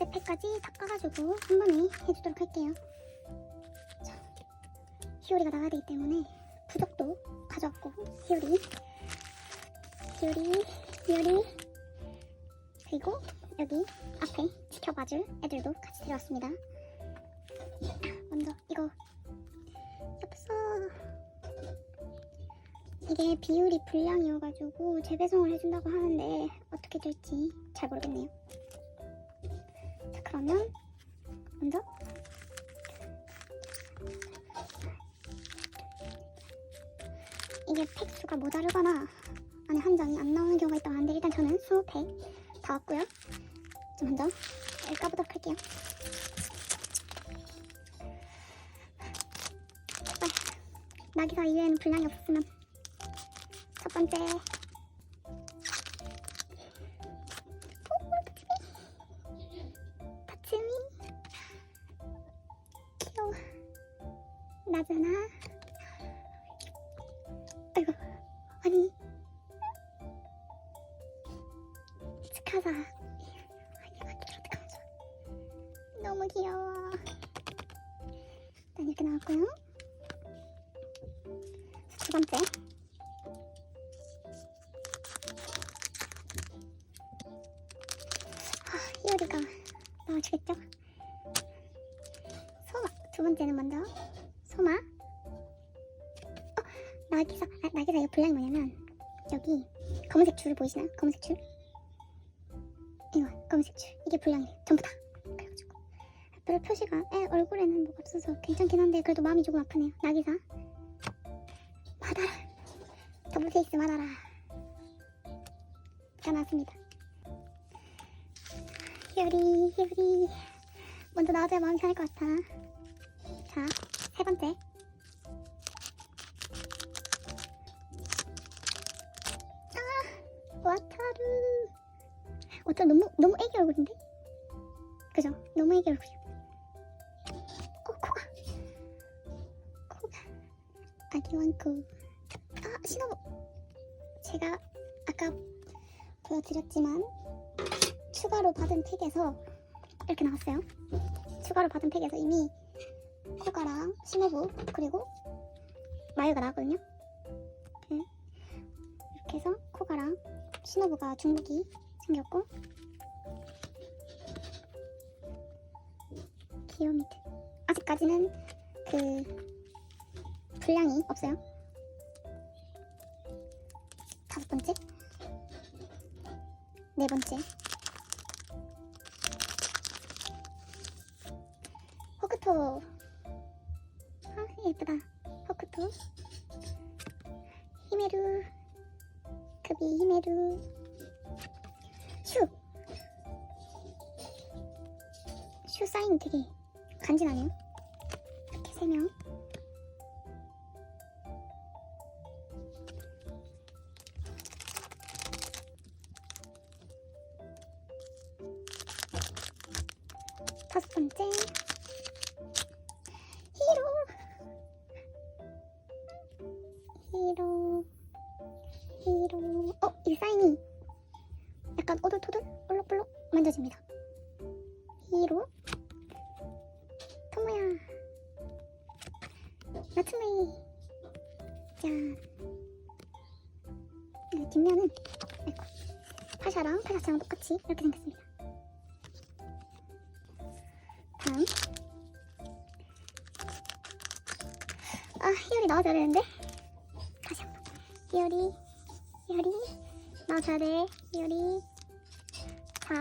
두 번째 팩까지 다 까가지고 한 번에 해주도록 할게요. 자, 히오리가 나가야 되기 때문에 부적도 가져왔고 히오리, 히오리, 히오리 그리고 여기 앞에 지켜봐줄 애들도 같이 데려왔습니다. 먼저 이거 엽서 이게 비율이 불량이어가지고 재배송을 해준다고 하는데 어떻게 될지 잘 모르겠네요. 자 그러면 먼저 이게 팩 수가 모자르거나 안에 한 장이 안 나오는 경우가 있다고 하는데 일단 저는 20팩 다 왔고요. 자 먼저 열 까보도록 할게요. 나기사 이외에는 분량이 없으면 첫 번째 나잖아. 아이고 아니. 스카사 아니 어떡하면 좋아 너무 귀여워. 일단 이렇게 나왔고요. 두 번째. 아, 히오리가 나와주겠죠? 소마 두 번째는 먼저 소마? 어, 나기사 아, 나기사 이거 분량이 뭐냐면 여기 검은색 줄 보이시나요? 검은색 줄? 이거 검은색 줄. 이게 분량이래요 전부 다. 그래가지고. 별 표시가 애 얼굴에는 뭐가 없어서 괜찮긴 한데 그래도 마음이 조금 아프네요. 나기사. 받아라. 더블 페이스 받아라. 다 나왔습니다. 히어리 히어리. 먼저 나와줘야 마음이 편할 것 같아. 자 세 번째. 아 와타루 와타루 너무 너무 애기 얼굴인데? 그죠? 너무 애기 얼굴이야. 어 코가. 코가. 아기 왕코 아 신호부 제가 아까 보여드렸지만 추가로 받은 팩에서 이렇게 나왔어요. 추가로 받은 팩에서 이미 코가랑 심호부 그리고 마유가 나왔거든요. 네. 이렇게 해서 코가랑 신호부가 중복이 생겼고 기요미트 아직까지는 그 분량이 없어요. 다섯 번째 네 번째 호크토 아 예쁘다. 호크토. 히메루. 크비 히메루. 슈! 슈 사인 되게 간지나네요. 이렇게 세명 사인이 약간 오돌토돌 볼록볼록 만져집니다. 히로 토모야. 나츠메이. 짠 네, 뒷면은 아이고, 파샤랑 파샤랑 똑같이 이렇게 생겼습니다. 다음. 아 히어리 나와줘야 되는데. 다시 한번. 히어리 나와줘야 돼 히어리. 자.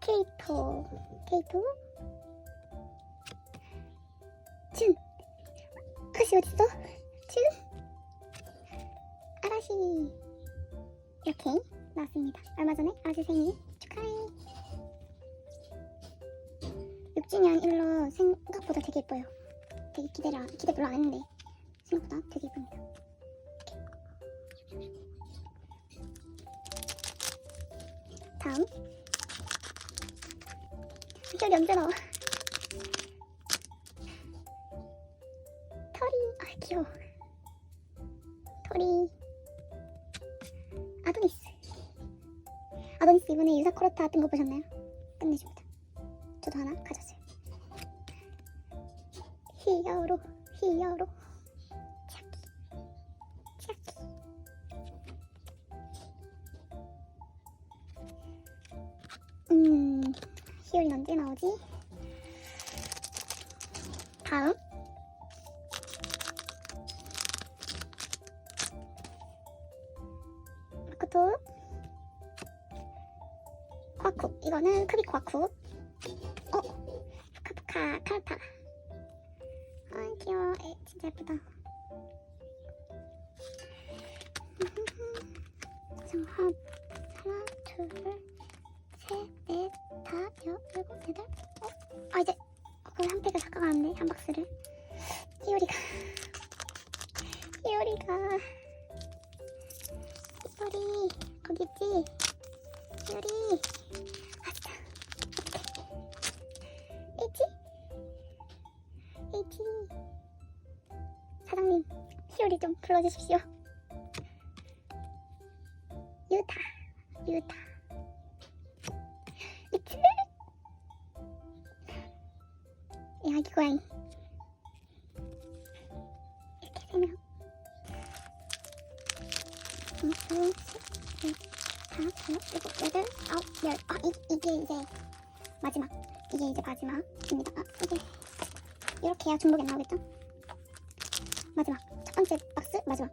케이토. 케이토 희열이 언제 나와? 털이 아 귀여워. 털이 아도니스 아도니스 이번에 유사코로타 뜬 거 보셨나요? 끝내줍니다. 저도 하나 가졌어요. 히어로 히어로 히어린 언제 나오지? 다음. 마코토. 과쿠. 이거는 크비 과쿠. 어? 푸카푸카 카르타. 아 귀여워. 에, 진짜 예쁘다. 정합 하나 둘 불러주십시오 유타 유타 이츠 야기 고양이 이렇게 세명 하나 둘 셋 넷 다섯 여섯 일곱 여덟 아홉 열 아, 이, 이게 이제 마지막 이게 이제 마지막입니다 아, 이게 이렇게 해야 중복이 안 나오겠죠? 마지막 첫 번째 박스? 마지막.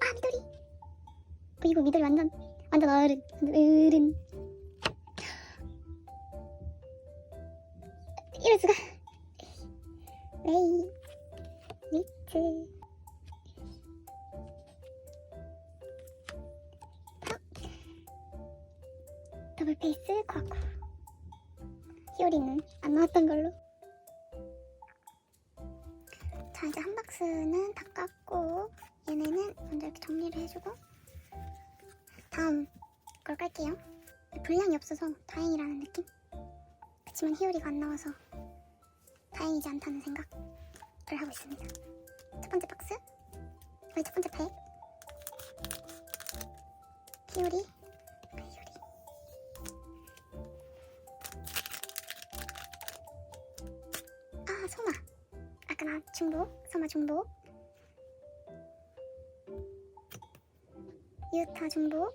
아 미도리. 어, 이거 미도리 완전 완전 어른 완전 어른. 이럴 수가. 레이 미트. 더블 페이스? 과쿠 히오리는 안 나왔던 걸로 박스는 다 깠고 얘네는 먼저 이렇게 정리를 해주고 다음 걸 깔게요. 분량이 없어서 다행이라는 느낌? 그치만 히오리가 안 나와서 다행이지 않다는 생각을 하고 있습니다. 첫 번째 박스? 우리 첫 번째 팩 히오리 아, 아 소마 아까 나 중복 소마 중복. 유타 중복.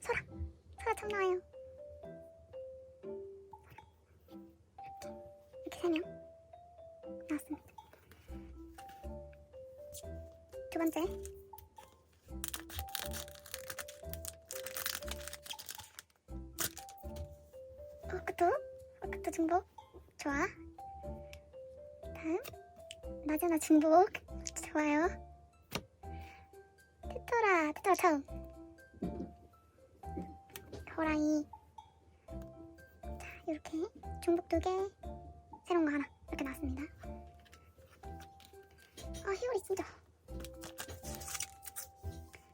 소라 소라 참 나와요. 이렇게 세명. 나왔습니다. 두 번째. 오크토 오크토 중복? 좋아 다음 나자나 중복. 좋아요. 테토라 테토라 처음. 호랑이. 자 이렇게 중복 두개 새로운 거 하나 이렇게 나왔습니다. 아 히오리 진짜.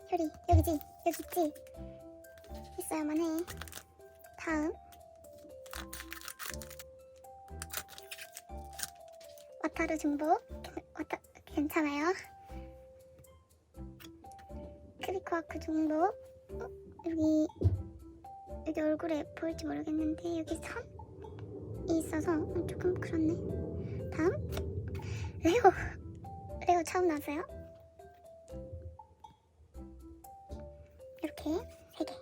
히오리 여기지? 여기 있지? 있어야만 해. 다음 와타루 중복. 와타 괜찮아요? 크리코아크 중복. 어, 여기 여기 얼굴에 보일지 모르겠는데 여기 선이 있어서 조금 그렇네. 다음. 레오. 레오 처음 나왔어요? 이렇게 세개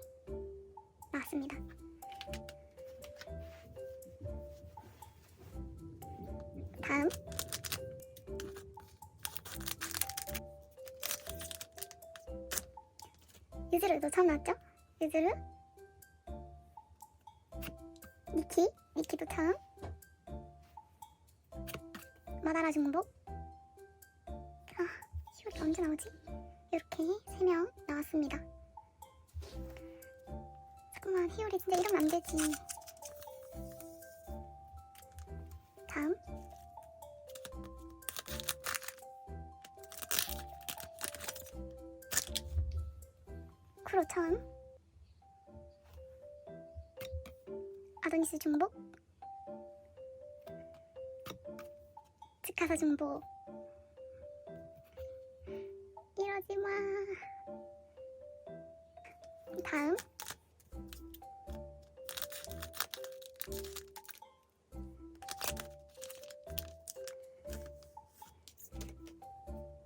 나왔습니다. 다음 처음 나왔죠? 유즈르 니키? 니키도 처음 마다라 중복 아 히오리 언제 나오지? 이렇게 세 명 나왔습니다. 잠깐만 히오리 진짜 이러면 안 되지 쿠로 처음 아도니스 중복 스카사 중복 이러지 마. 다음.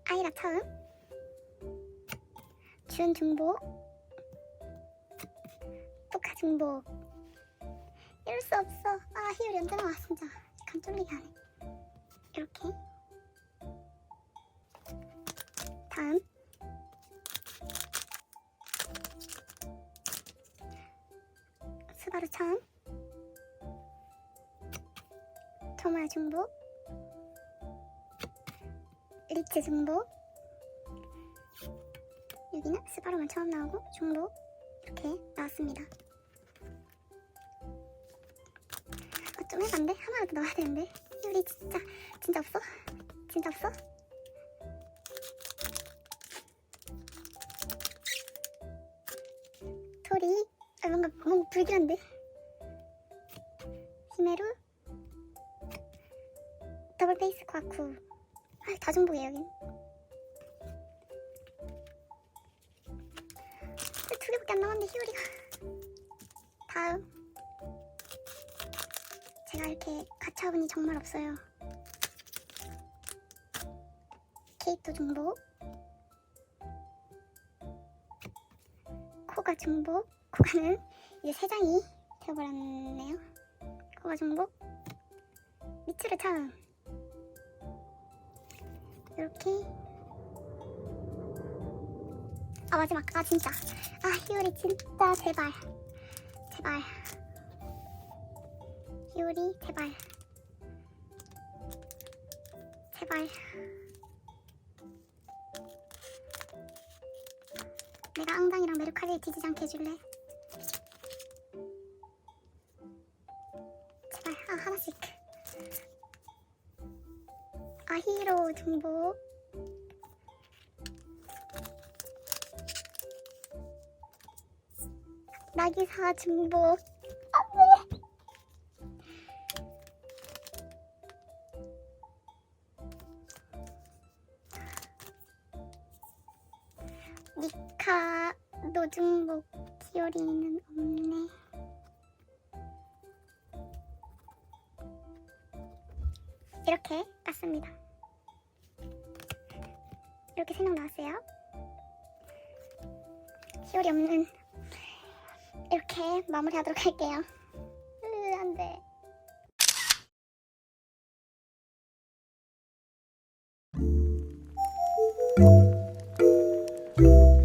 아이라 처음. 준 중복. 중복. 이럴 수 없어. 아, 언제 나와, 진짜. 감 쫄리게 하네. 이렇게. 다음. 스바루 처음. 토마 중복. 리츠 중복. 여기는 스바루만 처음 나오고 중복. 이렇게 나왔습니다. 좀 해봤는데? 하나라도 넣어야 되는데. 우리 진짜, 진짜 없어? 진짜 없어? 토리. 아, 뭔가, 뭔가 불길한데? 히메루. 더블 페이스 과쿠. 아, 다 중복이에요, 여긴. 두 개밖에 안 남았는데, 히오리가. 제가 이렇게 가차분이 정말 없어요. 케이토 중복. 코가 중복. 코가는 이제 세 장이 되어버렸네요. 코가 중복. 미츠르 처음. 이렇게. 아 마지막. 아 진짜. 아 히오리 진짜 제발. 제발. 히오리 제발. 제발. 내가 앙당이랑 메르카리에 뒤지지 않게 해줄래? 제발 아 하나씩 아히로 중복 나기사 중복 니카 노중복 기어리는 없네. 이렇게 깠습니다. 이렇게 세명 나왔어요. 히오리 없는 이렇게 마무리하도록 할게요. 으, 안 돼. Bye.